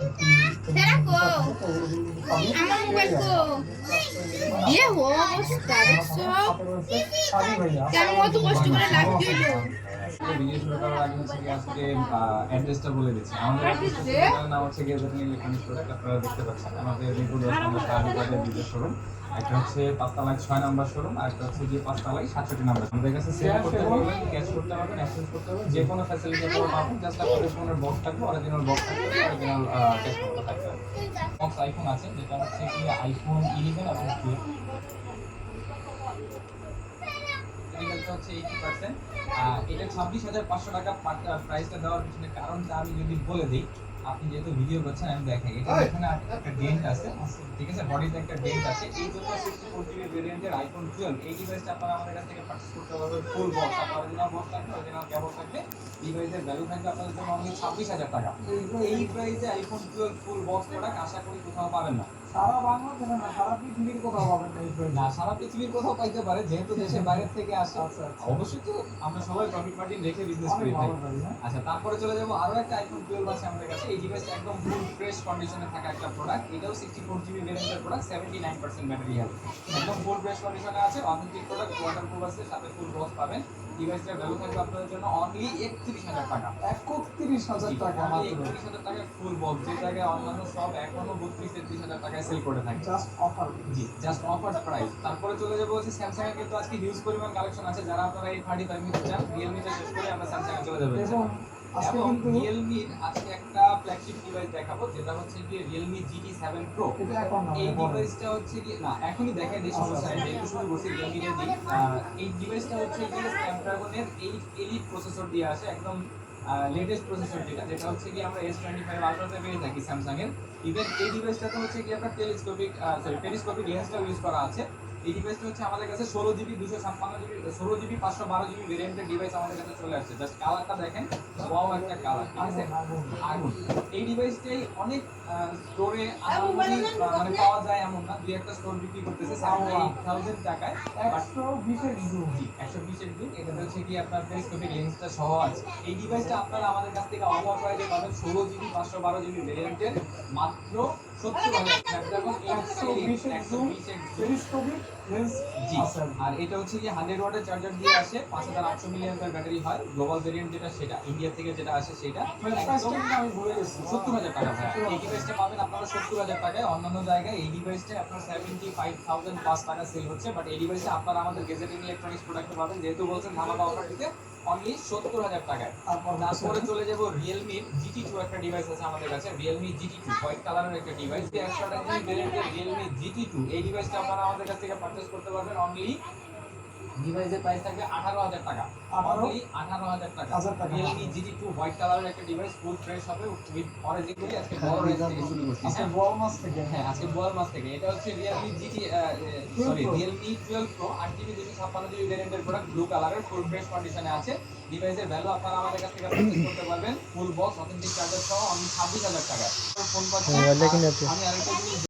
Tara ko. আমার mobile কো ইয়ে হো অবস্থা দেখছ কেমন অত কষ্ট করে লাগছিল ভিডিও শুরু করার আগে হচ্ছে আজকে অ্যাড্রেসটা বলে দিচ্ছি। আমাদের নাম হচ্ছে গিয়ে যেখানে ইলেকট্রনিক্স প্রোডাক্ট আপনারা দেখতে পাচ্ছেন। আমাদের মিরপুর দশ নম্বর শোরুম একটা হচ্ছে পাঁচতলায় ছয় নম্বর শোরুম আর একটা হচ্ছে গিয়ে পাঁচতলায় সাতষট্টি নম্বর আমাদের কাছে সেল করতে পারবেন ক্যাশ করতে পারবেন এক্সচেঞ্জ করতে পারবেন যে কোনো ফ্যাসিলিটি আপনারা পাবেন জাস্ট আপনাদের ফোনের বক্স থাকবে অরিজিনাল বক্স থাকবে অরিজিনাল ক্যাশ করতে থাকবে। বক্স আইফোন আছে যেটা হচ্ছে কি আইফোন ইলেভেন এবং টুয়েলভ রেজাল্টটা হচ্ছে এইটি পার্সেন্ট এটা ছাব্বিশ হাজার পাঁচশো টাকা প্রাইসটা দেওয়ার পিছনে কারণটা আমি যদি বলে দিই আপনি যেহেতু ভিডিও করছেন আমি দেখাই। এটা এখানে একটা ডেন্ট আছে ঠিক আছে? বডিতে একটা ডেন্ট আছে। এই জন্য সিক্সটি ফোর জিবি ভেরিয়েন্টের আইফোন টুয়েলভ এই ডিভাইসটা আপনারা আমাদের কাছ থেকে পারচেস করতে পারবেন ফুল বক্স আপনার অরিজিনাল বক্স থাকবে অরিজিনাল কেবল থাকবে। ডিভাইসের ভ্যালু থাকবে আপনাদের জন্য অনলি ছাব্বিশ হাজার টাকা। এই প্রাইসে iPhone twelve full box product আশা করি কোথাও পাবেন না। সারা বাংলাদেশে না সারা পৃথিবীর কোথাও পাবেন না সারা পৃথিবীর কোথাও পাইতে পারে যেহেতু দেশের বাইরে থেকে আসে। আচ্ছা, আচ্ছা। অবশ্যই তো আমরা সবাই প্রফিট মার্জিন রেখে বিজনেস করি আচ্ছা তারপরে চলে যাব আরও একটা আইফোন টুয়েলভ আছে আমাদের কাছে। এই ডিভাইসটা একদম ফুল ফ্রেশ কন্ডিশনে থাকা একটা প্রোডাক্ট এটাও সিক্সটি ফোর জিবি ভেরিয়েন্টের product seventy nine percent battery health একদম ফুল ফ্রেশ কন্ডিশনে আছে অথেন্টিক প্রোডাক্ট ওয়াটার প্রুফ আছে সাথে ফুল বক্স পাবেন। ডিভাইসটার ভ্যালু থাকবে আপনাদের জন্য অনলি একত্রিশ হাজার টাকা। একত্রিশ হাজার টাকা একত্রিশ হাজার টাকা ফুল বক্স যে জায়গায় অন্যান্য সব এখনও বত্রিশ তেত্রিশ হাজার টাকায় সেল করে থাকে। জাস্ট অফার জি জাস্ট অফার প্রাইস তারপরে চলে যাব হচ্ছে স্যামসাং এর কিন্তু আজকে হিউজ পরিমাণ কালেকশন আছে। যারা আপনারা এই থার্টি ফাইভ নিতে চান রিয়েলমি তে শেষ করে আমরা স্যামসাং এ চলে যাব এবং রিয়েলমির আজকে একটা ফ্ল্যাগশিপ ডিভাইস দেখাবো যেটা হচ্ছে গিয়ে রিয়েলমি জিটি সেভেন প্রো এই ডিভাইসটা হচ্ছে কি না এখনই দেখাই দিই সমস্যা নেই যেহেতু শুরু করছি রিয়েলমি এর এই ডিভাইসটা হচ্ছে গিয়ে স্ন্যাপড্রাগনের এইট এলিট প্রসেসর দিয়ে আসে একদম লেটেস্ট প্রসেসর যেটা যেটা হচ্ছে কি আমরা এস টোয়েন্টি ফাইভ আলট্রাতে পেয়ে থাকি স্যামসাংয়ের ইভেন এই ডিভাইসটাতে হচ্ছে কি আপনার টেলিস্কোপিক সরি টেলিস্কোপিক লেন্সটাও ইউজ করা আছে। এই ডিভাইসটা হচ্ছে আমাদের কাছে ষোলো জিবি দুশো ছাপ্পান্ন জিবি ষোলো জিবি পাঁচশো বারো জিবি ভেরিয়েন্টের ডিভাইস আমাদের কাছে চলে আসছে। জাস্ট কালারটা দেখেন ওয়াও একটা কালার ঠিক আছে? আগুন, এই ডিভাইসটাই অনেক স্টোরে মানে পাওয়া যায় এমন না। দুই একটা স্টোর বিক্রি করতেছে থাউজেন্ড টাকায়। একশো বিশের জুম একশো বিশের দিন এটা হচ্ছে কি আপনার টেলিস্কোপিক লেন্সটা সহ আছে। এই ডিভাইসটা আপনারা আমাদের কাছ থেকে অফার প্রাইসে পাবেন ষোলো জিবি পাঁচশো বারো জিবি ভেরিয়েন্টের মাত্র সত্তর হাজার স্ন্যাপড্রাগন আর এটা হচ্ছে কি হান্ড্রেড ওয়াটের চার্জার দিয়ে আসে পাঁচ হাজার আটশো মিলিয়ন ব্যাটারি হয়। গ্লোবাল ভেরিয়েন্ট যেটা সেটা ইন্ডিয়া থেকে যেটা আসে সেটা। সত্তর হাজার টাকা এই ডিভাইসটা পাবেন আপনারা সত্তর হাজার টাকায়। অন্যান্য জায়গায় এই ডিভাইসটা আপনার সেভেন্টি ফাইভ থাউজেন্ড প্লাস টাকা সেল হচ্ছে। বাট এই ডিভাইসটা আপনারা আমাদের গেজেটিং ইলেকট্রনিক্স প্রোডাক্টে পাবেন। যেহেতু বলছেন ধামাকা অফার দিতে অনলি সত্তর হাজার টাকায়। তারপরে চলে যাব রিয়েলমি জিটি টু একটা ডিভাইস আছে আমাদের কাছে রিয়েলমি জিটি টু হোয়াইট কালারের একটা ডিভাইস একশো টাকা রিয়েলমি জিটি টু এই ডিভাইসটা আপনারা আমাদের কাছ থেকে পারচেস করতে পারবেন অনলি ডিভাইসের প্রাইস থাকবে আঠারো হাজার টাকা? অনলি আঠারো হাজার টাকা। রিয়েলমি জিটি টু হোয়াইট কালারের একটা ডিভাইস ফুল ফ্রেশ হবে উইথ অরিজিনালি আজকে বড় রেঞ্জ থেকে শুরু করছি। আজকে হ্যাঁ? মাস থেকে। হ্যাঁ আজকে বোয়াল মাস থেকে। এটা হচ্ছে Realme GT sorry Realme twelve pro আট জিবি দুশো ছাপ্পান্ন জিবি ভ্যারিয়েন্টের প্রোডাক্ট ব্লু কালারের ফুল ফ্রেশ কন্ডিশনে আছে। ডিভাইসের ভ্যালু আপনারা আমাদের কাছ থেকে পারচেজ করতে পারবেন। ফুল বক্স অথেন্টিক চার্জার সহ আমি ছাব্বিশ হাজার টাকা ফোন পাচ্ছি আমি আরেকটা জিনিস